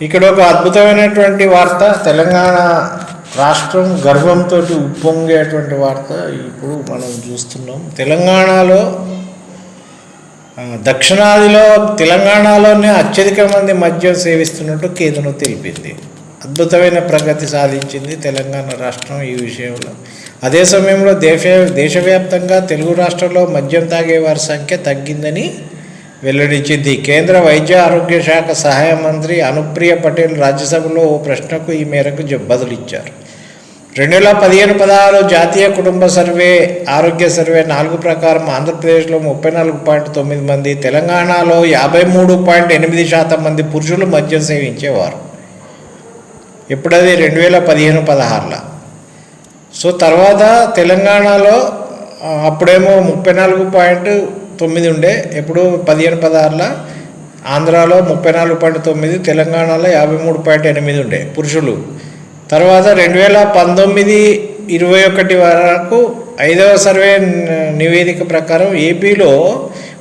ఇక్కడ ఒక అద్భుతమైనటువంటి వార్త తెలంగాణ రాష్ట్రం గర్వంతో ఉప్పొంగేటువంటి వార్త ఇప్పుడు మనం చూస్తున్నాం. తెలంగాణలో దక్షిణాదిలో తెలంగాణలోనే అత్యధిక మంది మద్యం సేవిస్తున్నట్టు కేంద్రం తెలిపింది. అద్భుతమైన ప్రగతి సాధించింది తెలంగాణ రాష్ట్రం ఈ విషయంలో. అదే సమయంలో దేశ దేశవ్యాప్తంగా తెలుగు రాష్ట్రంలో మద్యం తాగే వారి సంఖ్య తగ్గిందని వెల్లడించింది. కేంద్ర వైద్య ఆరోగ్య శాఖ సహాయ మంత్రి అనుప్రియ పటేల్ రాజ్యసభలో ఓ ప్రశ్నకు ఈ మేరకు బదులిచ్చారు. రెండు వేల పదిహేను పదహారు జాతీయ కుటుంబ సర్వే ఆరోగ్య సర్వే నాలుగు ప్రకారం ఆంధ్రప్రదేశ్లో ముప్పై నాలుగు పాయింట్ తొమ్మిది మంది తెలంగాణలో యాభై మూడు పాయింట్ ఎనిమిది శాతం మంది పురుషులు మద్యం సేవించేవారు. ఎప్పుడది రెండు వేల పదిహేను పదహారులో. సో తర్వాత తెలంగాణలో అప్పుడేమో ముప్పై నాలుగు పాయింట్ తొమ్మిది ఉండే ఎప్పుడు పదిహేను పదహారుల ఆంధ్రాలో ముప్పై నాలుగు పాయింట్ తొమ్మిది తెలంగాణలో యాభై మూడు పాయింట్ ఎనిమిది ఉండే పురుషులు. తర్వాత రెండు వేల పంతొమ్మిది ఇరవై ఒకటి వరకు ఐదవ సర్వే నివేదిక ప్రకారం ఏపీలో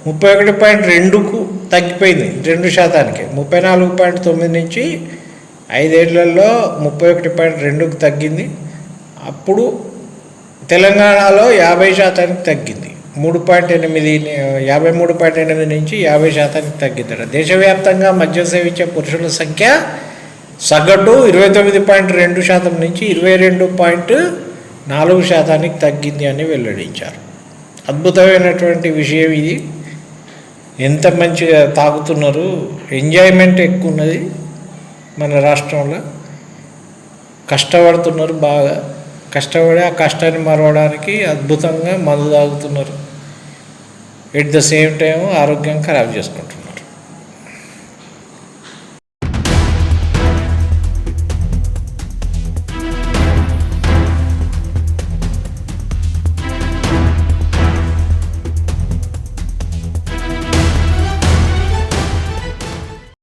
ముప్పై ఒకటి పాయింట్ రెండుకు తగ్గిపోయింది రెండు శాతానికి. ముప్పై నాలుగు పాయింట్ తొమ్మిది నుంచి ఐదేళ్ళలో ముప్పై ఒకటి పాయింట్ రెండుకు తగ్గింది. అప్పుడు తెలంగాణలో యాభై శాతానికి తగ్గింది. మూడు పాయింట్ ఎనిమిది యాభై మూడు పాయింట్ ఎనిమిది నుంచి యాభై శాతానికి తగ్గిందట దేశవ్యాప్తంగా మద్యం సేవించే పురుషుల సంఖ్య సగటు ఇరవై తొమ్మిది పాయింట్ రెండు శాతం నుంచి ఇరవై రెండు పాయింట్ నాలుగు శాతానికి తగ్గింది అని వెల్లడించారు. అద్భుతమైనటువంటి విషయం ఇది. ఎంత మంచిగా తాగుతున్నారు ఎంజాయ్మెంట్ ఎక్కువ ఉన్నది మన రాష్ట్రంలో. కష్టపడుతున్నారు బాగా. కష్టపడి ఆ కష్టాన్ని మరవడానికి అద్భుతంగా మందు తాగుతున్నారు. ఎట్ ద సేమ్ టైం ఆరోగ్యం ఖరాబ్ చేసుకుంటాం